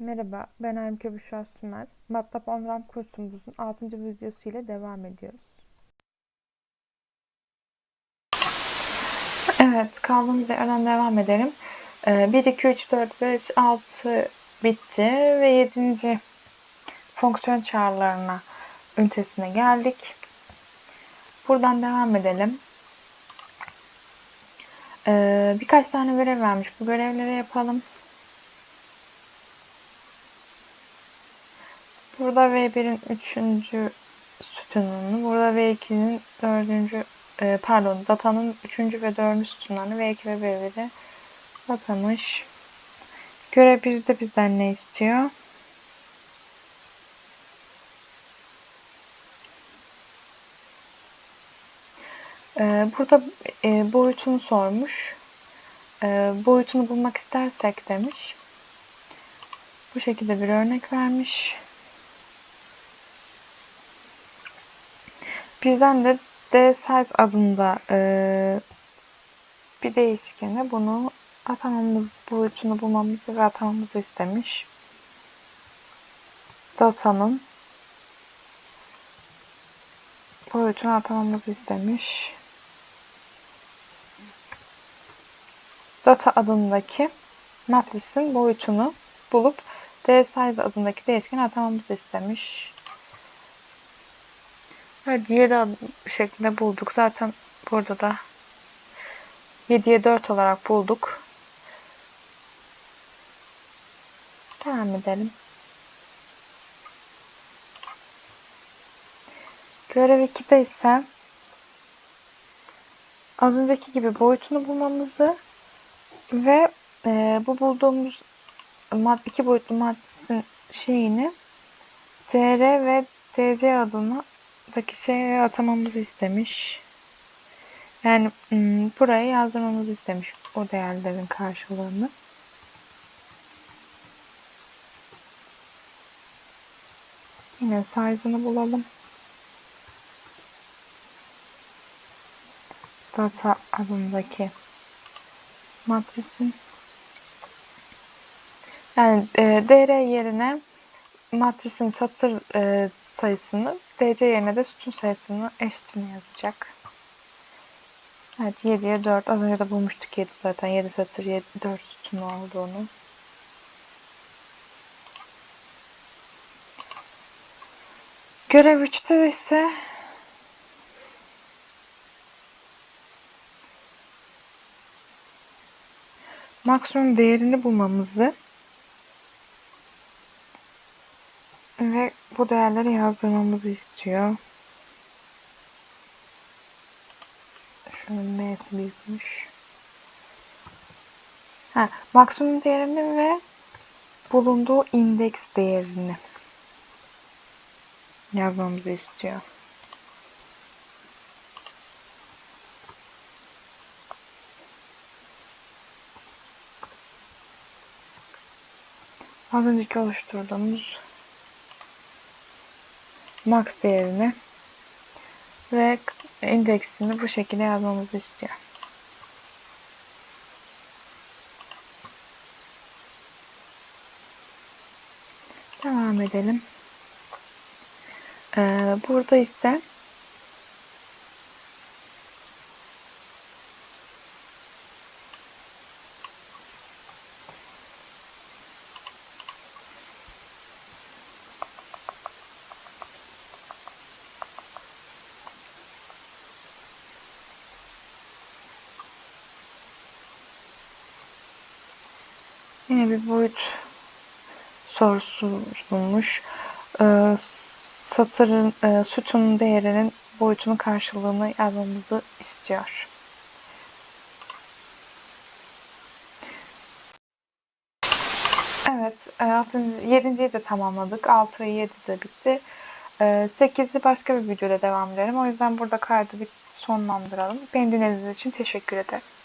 Merhaba, ben Aymke Büşra Sümer. MATLAB OnRAMP kursumuzun 6. videosu ile devam ediyoruz. Evet, kaldığımız yerden devam edelim. Ee, 1, 2, 3, 4, 5, 6 bitti ve 7. fonksiyon çağrılarına ünitesine geldik. Buradan devam edelim. Ee, birkaç tane görev vermiş. Bu görevleri yapalım. Burada V1'in 3. sütununu, burada V2'nin 4. E, pardon datanın 3. ve 4. sütunlarını V2 ve V1'e atamış. Görev 1'de bizden ne istiyor? Ee, burada e, boyutunu sormuş. E, boyutunu bulmak istersek demiş. Bu şekilde bir örnek vermiş. Bizden de dssize adında e, bir değişkene bunu atamamız, boyutunu bulmamızı ve atamamızı istemiş. Datanın boyutunu atamamızı istemiş. Data adındaki matrisin boyutunu bulup dssize adındaki değişkeni atamamızı istemiş. Evet 7 şeklinde bulduk. Zaten burada da 7'ye 4 olarak bulduk. Devam edelim. Görev 2'de ise az önceki gibi boyutunu bulmamızı ve e, bu bulduğumuz mad iki boyutlu matrisin şeyini TR ve TC adına daki şeye atamamızı istemiş. Yani hmm, buraya yazdırmamızı istemiş o değerlerin karşılığını. Yine size'ını bulalım. Data adındaki matrisin yani e, DR yerine matrisin satır e, sayısını DC yerine de sütun sayısını eşitini yazacak. Evet 7'ye 4. Az önce de bulmuştuk 7 zaten. 7 satır 7, 4 sütun olduğunu. Görev 3'te ise maksimum değerini bulmamızı ve bu değerleri yazdırmamızı istiyor. Şunun M'si büyükmüş. Ha, maksimum değerini ve bulunduğu indeks değerini yazmamızı istiyor. Az önceki oluşturduğumuz max değerini ve indeksini bu şekilde yazmamızı istiyor. Devam edelim. Ee, burada ise Yine bir boyut sorusu bulmuş. Ee, satırın, e, sütunun değerinin boyutunun karşılığını yazmamızı istiyor. Evet, 6. 7.yi de tamamladık. 6 ve 7 de bitti. 8'i başka bir videoda devam edelim. O yüzden burada kaydı bir sonlandıralım. Beni dinlediğiniz için teşekkür ederim.